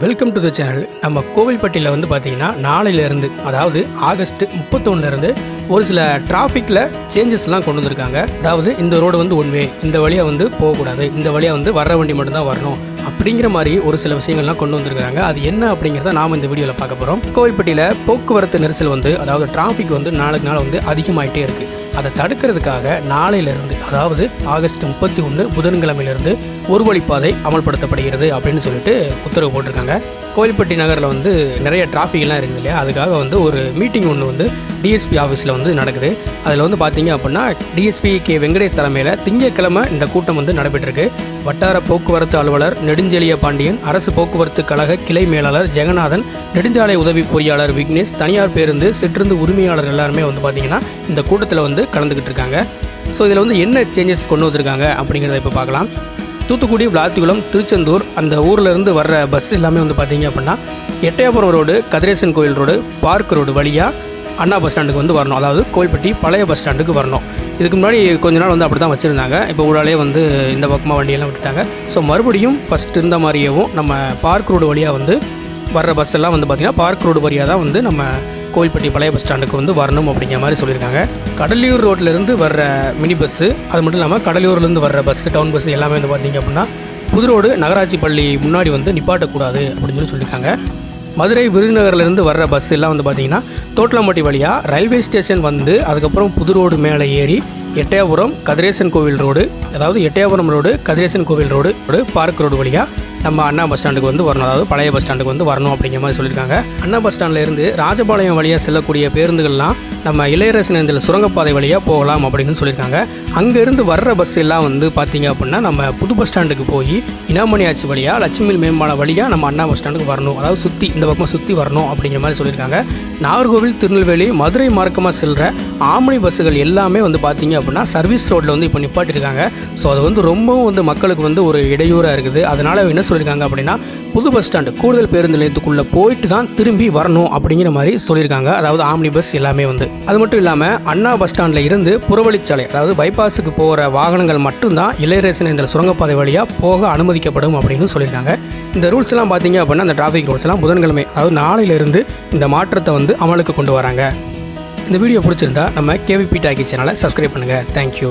Welcome to the channel நம்ம கோவில்பட்டியில் வந்து பார்த்தீங்கன்னா நாளையிலேருந்து அதாவது ஆகஸ்ட் முப்பத்தொன்னுலேருந்து ஒரு சில டிராஃபிக்கில் சேஞ்சஸ்லாம் கொண்டு வந்திருக்காங்க. அதாவது இந்த ரோடு வந்து ஒன் வே இந்த வழியாக வந்து போகக்கூடாது இந்த வழியாக வந்து வர்ற வண்டி மட்டும்தான் வரணும் அப்படிங்கிற மாதிரி ஒரு சில விஷயங்கள்லாம் கொண்டு வந்திருக்காங்க. அது என்ன அப்படிங்கிறத நாம் இந்த வீடியோவில் பார்க்க போகிறோம் கோவில்பட்டியில் போக்குவரத்து நெரிசல் வந்து அதாவது டிராஃபிக் வந்து நாளுக்கு நாள் வந்து அதிகமாகிட்டே இருக்குது அதை தடுக்கிறதுக்காக நாளையிலிருந்து அதாவது ஆகஸ்ட் முப்பத்தி ஒன்று புதன்கிழமையிலிருந்து ஒரு வழிப்பாதை அமல்படுத்தப்படுகிறது அப்படின்னு சொல்லிட்டு உத்தரவு போட்டிருக்காங்க. கோயில்பட்டி நகரில் வந்து நிறைய டிராஃபிக்லாம் இருக்குது இல்லையா? அதுக்காக வந்து ஒரு மீட்டிங் ஒன்று வந்து டிஎஸ்பி ஆஃபீஸில் வந்து நடக்குது. அதில் வந்து பார்த்தீங்க அப்படின்னா டிஎஸ்பி கே வெங்கடேஷ் தலைமையில் திங்கட்கிழமை இந்த கூட்டம் வந்து நடைபெற்றிருக்கு. வட்டார போக்குவரத்து அலுவலர் நெடுஞ்செழிய பாண்டியன் அரசு போக்குவரத்து கழக கிளை மேலாளர் ஜெகநாதன் நெடுஞ்சாலை உதவி பொறியாளர் விக்னேஷ் தனியார் பேருந்து சிற்றுந்து உரிமையாளர் எல்லாருமே வந்து பார்த்தீங்கன்னா இந்த கூட்டத்தில் வந்து கலந்துக்கிட்டு இருக்காங்க ஸோ இதில் வந்து என்ன சேஞ்சஸ் கொண்டு வந்திருக்காங்க அப்படிங்கிறத இப்போ பார்க்கலாம். தூத்துக்குடி விளாத்திக்குளம் திருச்செந்தூர் அந்த ஊர்லேருந்து வர்ற பஸ் எல்லாமே வந்து பார்த்தீங்க அப்படின்னா எட்டயபுரம் ரோடு கதிரேசன் கோயில் ரோடு பார்க் ரோடு வழியாக அண்ணா பஸ் ஸ்டாண்டுக்கு வந்து வரணும். அதாவது கோயில்பட்டி பழைய பஸ் ஸ்டாண்டுக்கு வரணும். இதுக்கு முன்னாடி கொஞ்ச நாள் வந்து அப்படி தான் வச்சுருந்தாங்க. இப்போ ஊராலே வந்து இந்த பக்கமாக வண்டியெல்லாம் விட்டுட்டாங்க. ஸோ மறுபடியும் ஃபஸ்ட் இருந்த மாதிரியேவும் நம்ம பார்க் ரோடு வழியாக வந்து வர்ற பஸ் எல்லாம் வந்து பார்த்திங்கன்னா பார்க் ரோடு வழியாக தான் வந்து நம்ம கோயில்பட்டி பழைய பஸ் ஸ்டாண்டுக்கு வந்து வரணும் அப்படிங்கிற மாதிரி சொல்லியிருக்காங்க. கடலியூர் ரோட்லேருந்து வர்ற மினி பஸ்ஸு அது மட்டும் இல்லாமல் கடலூர்லேருந்து வர்ற பஸ் டவுன் பஸ் எல்லாமே வந்து பார்த்திங்க அப்படின்னா புது ரோடு நகராட்சி பள்ளி முன்னாடி வந்து நிப்பாட்டக்கூடாது அப்படின்னு சொல்லி சொல்லியிருக்காங்க. மதுரை விருதுநகர்லேருந்து வர்ற பஸ் எல்லாம் வந்து பார்த்திங்கன்னா தோட்டலாம்பட்டி வழியாக ரயில்வே ஸ்டேஷன் வந்து அதுக்கப்புறம் புது ரோடு மேலே ஏறி எட்டயபுரம் கதிரேசன் கோவில் ரோடு அதாவது எட்டயபுரம் ரோடு கதிரேசன் கோவில் ரோடு ரோடு பார்க் ரோடு வழியாக நம்ம அண்ணா பஸ் ஸ்டாண்டுக்கு வந்து வரணும். அதாவது பழைய பஸ் ஸ்டாண்டுக்கு வந்து வரணும் அப்படிங்கிற மாதிரி சொல்லியிருக்காங்க. அண்ணா பஸ் ஸ்டாண்ட்லேருந்து ராஜபாளையம் வழியாக செல்லக்கூடிய பேருந்துகள்லாம் நம்ம இளையரசு நேர்ந்தில் சுரங்கப்பாதை வழியாக போகலாம் அப்படின்னு சொல்லியிருக்காங்க. அங்கேருந்து வர்ற பஸ் எல்லாம் வந்து பார்த்தீங்க அப்படின்னா நம்ம புது பஸ் ஸ்டாண்டுக்கு போய் இனாமணியாச்சி வழியாக லட்சுமி மேம்பாலம் வழியாக நம்ம அண்ணா பஸ் ஸ்டாண்டுக்கு வரணும். அதாவது சுற்றி இந்த பக்கம் சுற்றி வரணும் அப்படிங்கிற மாதிரி சொல்லியிருக்காங்க. நாகர்கோவில் திருநெல்வேலி மதுரை மார்க்கமாக செல்கிற ஆம்னி பஸ்ஸுகள் எல்லாமே வந்து பார்த்திங்க அப்படின்னா சர்வீஸ் ரோட்டில் வந்து இப்போ நிப்பாட்டிருக்காங்க. ஸோ அது வந்து ரொம்பவும் வந்து மக்களுக்கு வந்து ஒரு இடையூறாக இருக்குது. அதனால் என்ன சொல்லியிருக்காங்க அப்படின்னா புது பஸ் ஸ்டாண்டு கூடுதல் பேருந்து நிலையத்துக்குள்ளே போயிட்டு தான் திரும்பி வரணும் அப்படிங்கிற மாதிரி சொல்லியிருக்காங்க. அதாவது ஆம்னி பஸ் எல்லாமே வந்து. அது மட்டும் இல்லாமல் அண்ணா பஸ் ஸ்டாண்டில் இருந்து புறவழிச்சாலை அதாவது பைபாஸுக்கு போகிற வாகனங்கள் மட்டும்தான் இளையரசன் இந்த சுரங்கப்பாதை வழியாக போக அனுமதிக்கப்படும் அப்படின்னு சொல்லியிருக்காங்க. இந்த ரூல்ஸ் எல்லாம் பார்த்தீங்க அப்படின்னா அந்த டிராஃபிக் ரூல்ஸ்லாம் புதன்கிழமை அதாவது நாளையிலிருந்து இந்த மாற்றத்தை வந்து அமலுக்கு கொண்டு வராங்க. இந்த வீடியோ பிடிச்சிருந்தா நம்ம கேவிபி டாக்கி சேனலை சப்ஸ்கிரைப் பண்ணுங்கள் தேங்க்யூ